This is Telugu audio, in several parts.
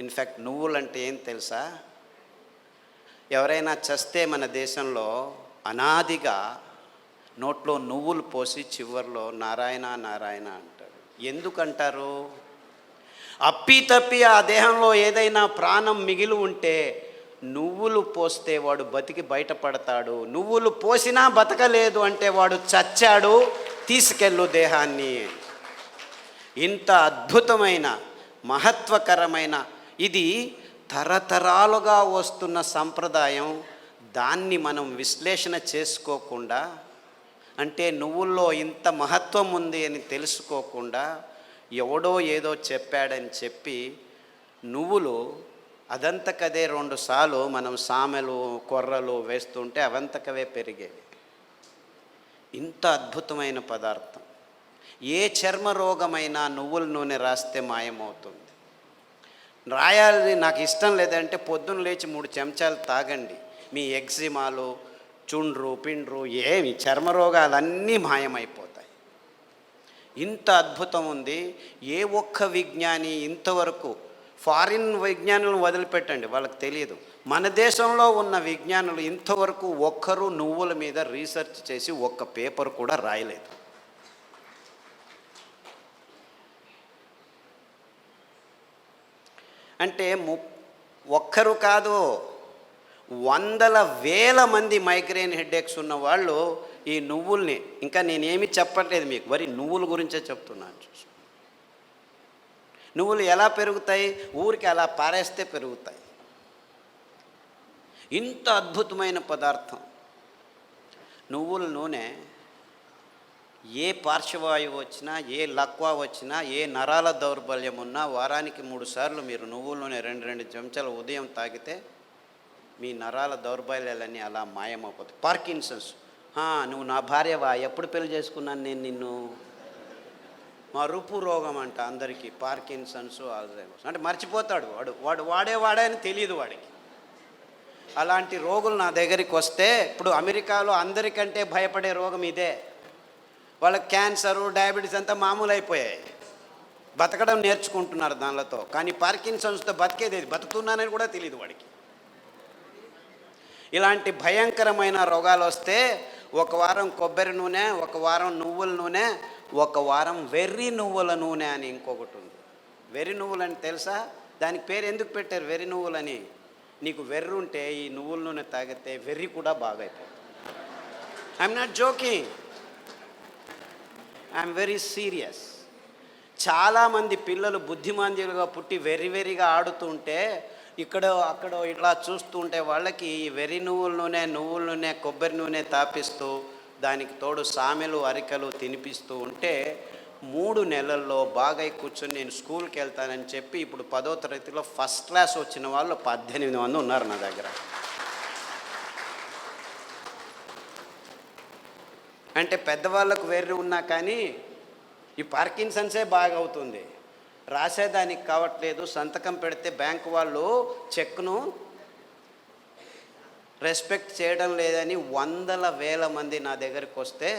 ఇన్ఫ్యాక్ట్ నువ్వులు అంటే ఏం తెలుసా? ఎవరైనా చస్తే మన దేశంలో అనాదిగా నోట్లో నువ్వులు పోసి చివర్లో నారాయణ నారాయణ అంటారు. ఎందుకంటారు? అప్పి తప్పి ఆ దేహంలో ఏదైనా ప్రాణం మిగిలి ఉంటే నువ్వులు పోస్తే వాడు బతికి బయటపడతాడు. నువ్వులు పోసినా బతకలేదు అంటే వాడు చచ్చాడు తీసుకెళ్ళు దేహాన్ని. ఇంత అద్భుతమైన మహత్వకరమైన ఇది తరతరాలుగా వస్తున్న సంప్రదాయం. దాన్ని మనం విశ్లేషణ చేసుకోకుండా అంటే నువ్వుల్లో ఇంత మహత్వం ఉంది అని తెలుసుకోకుండా ఎవడో ఏదో చెప్పాడని చెప్పి నువ్వులు అదంతకదే రెండు సార్లు మనం సామెలు కొర్రలు వేస్తుంటే అవంతకవే పెరిగేవి. ఇంత అద్భుతమైన పదార్థం. ఏ చర్మ రోగమైనా నువ్వుల నూనె రాస్తే మాయమవుతుంది. రాయాలి నాకు ఇష్టం లేదంటే పొద్దున్న లేచి మూడు చెంచాలు తాగండి. మీ ఎగ్జిమాలు చుండ్రు పిండ్రు ఏమి చర్మ రోగాలన్నీ మాయమైపోతాయి. ఇంత అద్భుతం ఉంది. ఏ ఒక్క విజ్ఞాని ఇంతవరకు ఫారిన్ విజ్ఞానులను వదిలిపెట్టండి వాళ్ళకి తెలియదు మన దేశంలో ఉన్న విజ్ఞానులు ఇంతవరకు ఒక్కరు నువ్వుల మీద రీసెర్చ్ చేసి ఒక్క పేపర్ కూడా రాయలేదు. అంటే ము ఒక్కరు కాదు వందల వేల మంది మైగ్రేన్ హెడేక్స్ ఉన్న వాళ్ళు ఈ నువ్వుల్ని ఇంకా నేనేమి చెప్పట్లేదు మీకు వరి నువ్వుల గురించే చెప్తున్నాను చూసి నువ్వులు ఎలా పెరుగుతాయి? ఊరికి అలా పారేస్తే పెరుగుతాయి. ఇంత అద్భుతమైన పదార్థం. నువ్వుల నూనె ఏ పార్శ్వవాయువు వచ్చినా ఏ లక్వా వచ్చినా ఏ నరాల దౌర్బల్యం ఉన్నా వారానికి మూడు సార్లు మీరు నువ్వుల నూనె రెండు రెండు చెంచాలు ఉదయం తాగితే మీ నరాల దౌర్బల్యాలన్నీ అలా మాయమైపోతాయి పార్కిన్సన్స్. నువ్వు నా భార్యవా ఎప్పుడు పెళ్ళి చేసుకున్నాను నేను నిన్ను? మరుపు రోగం అంట అందరికీ పార్కిన్సన్స్ ఆల్జైమర్స్. అంటే మర్చిపోతాడు వాడు. వాడు వాడే వాడే అని తెలియదు వాడికి. అలాంటి రోగులు నా దగ్గరికి వస్తే ఇప్పుడు అమెరికాలో అందరికంటే భయపడే రోగం ఇదే. వాళ్ళకి క్యాన్సరు డయాబెటీస్ అంతా మామూలు అయిపోయాయి బతకడం నేర్చుకుంటున్నారు దానిలతో. కానీ పార్కిన్సన్స్తో బతికేది బతుకుతున్నానని కూడా తెలియదు వాడికి. ఇలాంటి భయంకరమైన రోగాలు వస్తే ఒక వారం కొబ్బరి నూనె ఒక వారం నువ్వుల నూనె ఒక వారం వెర్రి నువ్వుల నూనె అని ఇంకొకటి ఉంది. వెర్రి నువ్వులు అని తెలుసా? దానికి పేరు ఎందుకు పెట్టారు వెర్రి నువ్వులని? నీకు వెర్రి ఉంటే ఈ నువ్వుల నూనె తాగితే వెర్రి కూడా బాగా I'm not joking I'm very serious చాలామంది పిల్లలు బుద్ధిమాంద్యులుగా పుట్టి వెర్రి వెర్రిగా ఆడుతుంటే ఇక్కడ అక్కడ ఇట్లా చూస్తుంటే వాళ్ళకి ఈ వెర్రి నువ్వుల నూనె నువ్వుల నూనె కొబ్బరి నూనె తాపిస్తూ దానికి తోడు సామెలు అరికలు తినిపిస్తూ ఉంటే మూడు నెలల్లో బాగా కూర్చొని నేను స్కూల్కి వెళ్తానని చెప్పి ఇప్పుడు పదో తరగతిలో ఫస్ట్ క్లాస్ వచ్చిన వాళ్ళు పద్దెనిమిది మంది ఉన్నారు నా దగ్గర. అంటే పెద్దవాళ్ళకు వెర్రి ఉన్నా కానీ ఈ పార్కిన్సన్సే బాగా అవుతుంది రాసేదానికి కావట్లేదు సంతకం పెడితే బ్యాంక్ వాళ్ళు చెక్ను రెస్పెక్ట్ చేయడం లేదని వందల వేల మంది నా దగ్గరికి వస్తే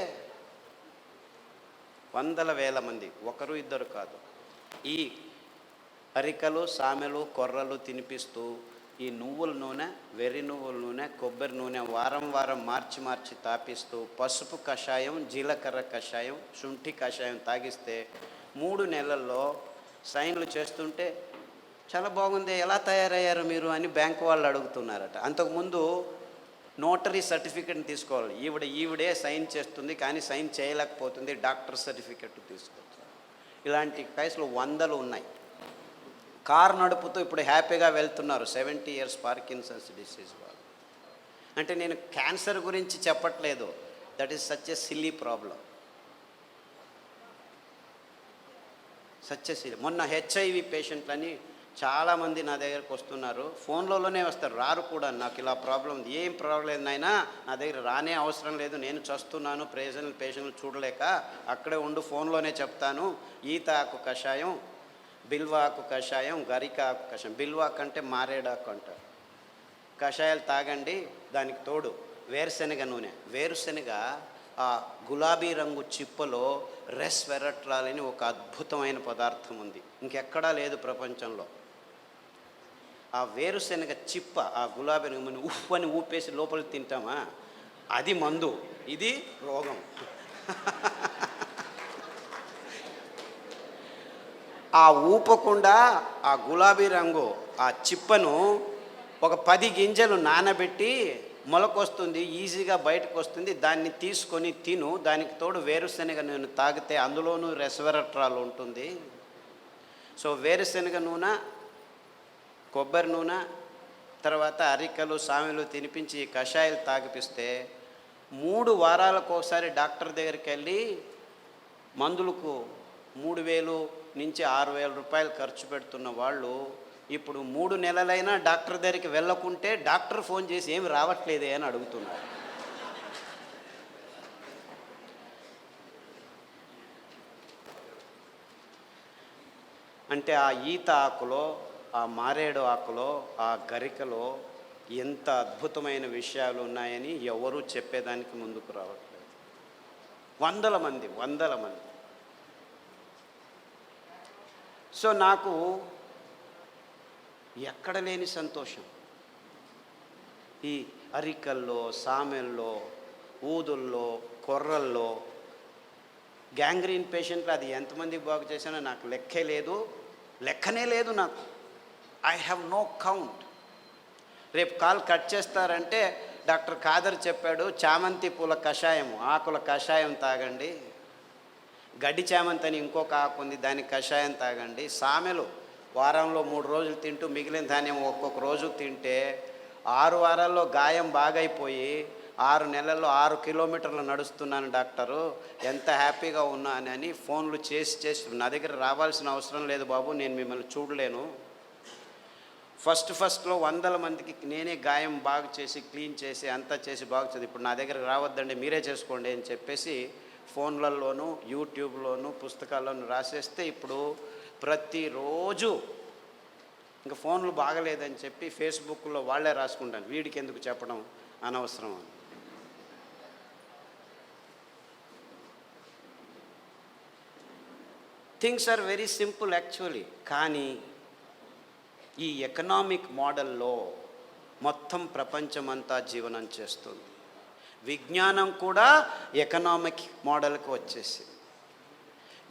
వందల వేల మంది ఒకరు ఇద్దరు కాదు. ఈ అరికలు సామెలు కొర్రలు తినిపిస్తూ ఈ నువ్వుల నూనె వెర్రి నువ్వుల నూనె కొబ్బరి నూనె వారం వారం మార్చి మార్చి తాపిస్తూ పసుపు కషాయం జీలకర్ర కషాయం శుంఠి కషాయం తాగిస్తే మూడు నెలల్లో సైన్లు చేస్తుంటే చాలా బాగుంది ఎలా తయారయ్యారు మీరు అని బ్యాంక్ వాళ్ళు అడుగుతున్నారట. అంతకుముందు నోటరీ సర్టిఫికెట్ని తీసుకోవాలి. ఈవిడ ఈవిడే సైన్ చేస్తుంది కానీ సైన్ చేయలేకపోతుంది డాక్టర్ సర్టిఫికెట్ తీసుకోవచ్చు. ఇలాంటి కేసులు వందలు ఉన్నాయి. కారు నడుపుతూ ఇప్పుడు హ్యాపీగా వెళ్తున్నారు. సెవెంటీ ఇయర్స్ పార్కిన్సన్స్ డిసీజ్ వాళ్ళు. అంటే నేను క్యాన్సర్ గురించి చెప్పట్లేదు. That is such a silly problem. Such a silly. మొన్న హెచ్ఐవి పేషెంట్లని చాలామంది నా దగ్గరకు వస్తున్నారు. ఫోన్లలోనే వస్తారు. రారు కూడా. నాకు ఇలా ప్రాబ్లం ఉంది. ఏం ప్రాబ్లం లేదు నా దగ్గర రానే అవసరం లేదు. నేను చస్తున్నాను. ప్రెజెంట్ పేషెంట్లు చూడలేక అక్కడే ఉండు. ఫోన్లోనే చెప్తాను. ఈత ఆకు కషాయం. బిల్వాకు కషాయం గరికాకు కషాయం. బిల్వాకు అంటే మారేడాకు అంటారు. కషాయాలు తాగండి దానికి తోడు వేరుశనగ నూనె. వేరుశనగ ఆ గులాబీ రంగు చిప్పలో రెస్ వెరట్రాలని ఒక అద్భుతమైన పదార్థం ఉంది. ఇంకెక్కడా లేదు ప్రపంచంలో. ఆ వేరుశనగ చిప్ప ఆ గులాబీ రంగు మనం ఉఫ్ అని ఊపేసి లోపల తింటామా? అది మందు. ఇది రోగం. ఆ ఊపకుండా ఆ గులాబీ రంగు ఆ చిప్పను ఒక పది గింజలు నానబెట్టి మొలకొస్తుంది ఈజీగా బయటకు వస్తుంది దాన్ని తీసుకొని తిను. దానికి తోడు వేరుశనగ నూనె తాగితే అందులోనూ రెసవెరట్రాల్ ఉంటుంది. సో వేరుశనగ నూనె కొబ్బరి నూనె తర్వాత అరికలు సామెలు తినిపించి కషాయాలు తాగిపిస్తే మూడు వారాలకు ఒకసారి డాక్టర్ దగ్గరికి వెళ్ళి మందులకు మూడు వేలు నుంచి ఆరు వేల రూపాయలు ఖర్చు పెడుతున్న వాళ్ళు ఇప్పుడు మూడు నెలలైనా డాక్టర్ దగ్గరికి వెళ్ళకుంటే డాక్టర్ ఫోన్ చేసి ఏమి రావట్లేదే అని అడుగుతున్నారు. అంటే ఆ ఈత ఆకులో ఆ మారేడు ఆకులో ఆ గరికలో ఎంత అద్భుతమైన విషయాలు ఉన్నాయని ఎవరూ చెప్పేదానికి ముందుకు రావట్లేదు. వందల మంది వందల మంది. సో నాకు ఎక్కడ లేని సంతోషం. ఈ అరికల్లో సామెల్లో ఊదుల్లో కొర్రల్లో గ్యాంగ్రీన్ పేషెంట్లు అది ఎంతమందికి బాగు చేశానో నాకు లెక్కే లేదు. లెక్కనే లేదు నాకు. I have no count. రేపు కాల్ కట్ చేస్తారంటే డాక్టర్ ఖాదర్ చెప్పాడు చామంతి పూల కషాయం ఆకుల కషాయం తాగండి. గడ్డి చామంతి అని ఇంకొక ఆకు దానికి కషాయం తాగండి. సామెలు వారంలో మూడు రోజులు తింటూ మిగిలిన ధాన్యం ఒక్కొక్క రోజు తింటే ఆరు వారాల్లో గాయం బాగైపోయి ఆరు నెలల్లో ఆరు కిలోమీటర్లు నడుస్తున్నాను డాక్టరు. ఎంత హ్యాపీగా ఉన్నాను అని ఫోన్లు చేసి చేసి నా దగ్గర రావాల్సిన అవసరం లేదు బాబు నేను మిమ్మల్ని చూడలేను. ఫస్ట్ ఫస్ట్లో వందల మందికి నేనే గాయం బాగు చేసి క్లీన్ చేసి అంతా చేసి బాగు చేసి ఇప్పుడు నా దగ్గర రావద్దండి మీరే చేసుకోండి అని చెప్పేసి ఫోన్లలోనూ యూట్యూబ్లోనూ పుస్తకాల్లోనూ రాసేస్తే ఇప్పుడు ప్రతిరోజు ఇంకా ఫోన్లు బాగలేదని చెప్పి ఫేస్బుక్లో వాళ్ళే రాసుకుంటాను వీడికి ఎందుకు చెప్పడం అనవసరం అని. Things are very simple actually కానీ ఈ ఎకనామిక్ మోడల్లో మొత్తం ప్రపంచమంతా జీవనం చేస్తుంది. విజ్ఞానం కూడా ఎకనామిక్ మోడల్కి వచ్చేసింది.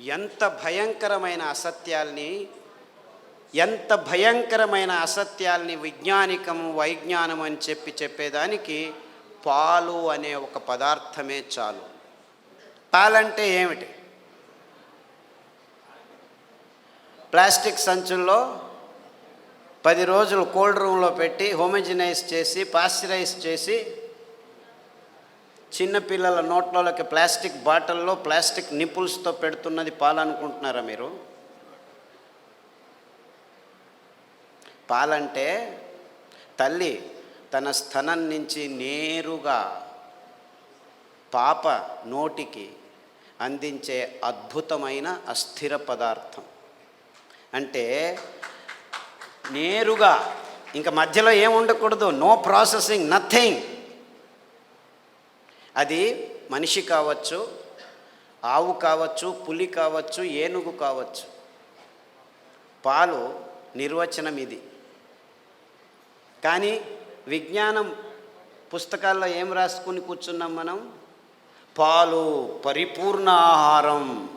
ఎంత భయంకరమైన అసత్యాల్ని ఎంత భయంకరమైన అసత్యాల్ని విజ్ఞానికం వైజ్ఞానం అని చెప్పి చెప్పేదానికి పాలు అనే ఒక పదార్థమే చాలు. పాలంటే ఏమిటి? ప్లాస్టిక్ సంచుల్లో పది రోజులు కోల్డ్ రూమ్లో పెట్టి హోమోజినైజ్ చేసి పాశ్చరైజ్ చేసి చిన్నపిల్లల నోట్లలోకి ప్లాస్టిక్ బాటిల్లో ప్లాస్టిక్ నిపుల్స్తో పెడుతున్నది పాలనుకుంటున్నారా మీరు? పాలంటే తల్లి తన స్థనం నుంచి నేరుగా పాప నోటికి అందించే అద్భుతమైన అస్థిర పదార్థం. అంటే నేరుగా ఇంకా మధ్యలో ఏం ఉండకూడదు? నో ప్రాసెసింగ్ నథింగ్ అది మనిషి కావచ్చు ఆవు కావచ్చు పులి కావచ్చు ఏనుగు కావచ్చు. పాలు నిర్వచనం ఇది. కానీ విజ్ఞానం పుస్తకాల్లో ఏం రాసుకుని కూర్చున్నాం మనం? పాలు పరిపూర్ణ ఆహారం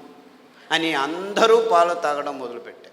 అని అందరూ పాలు తాగడం మొదలుపెట్టారు.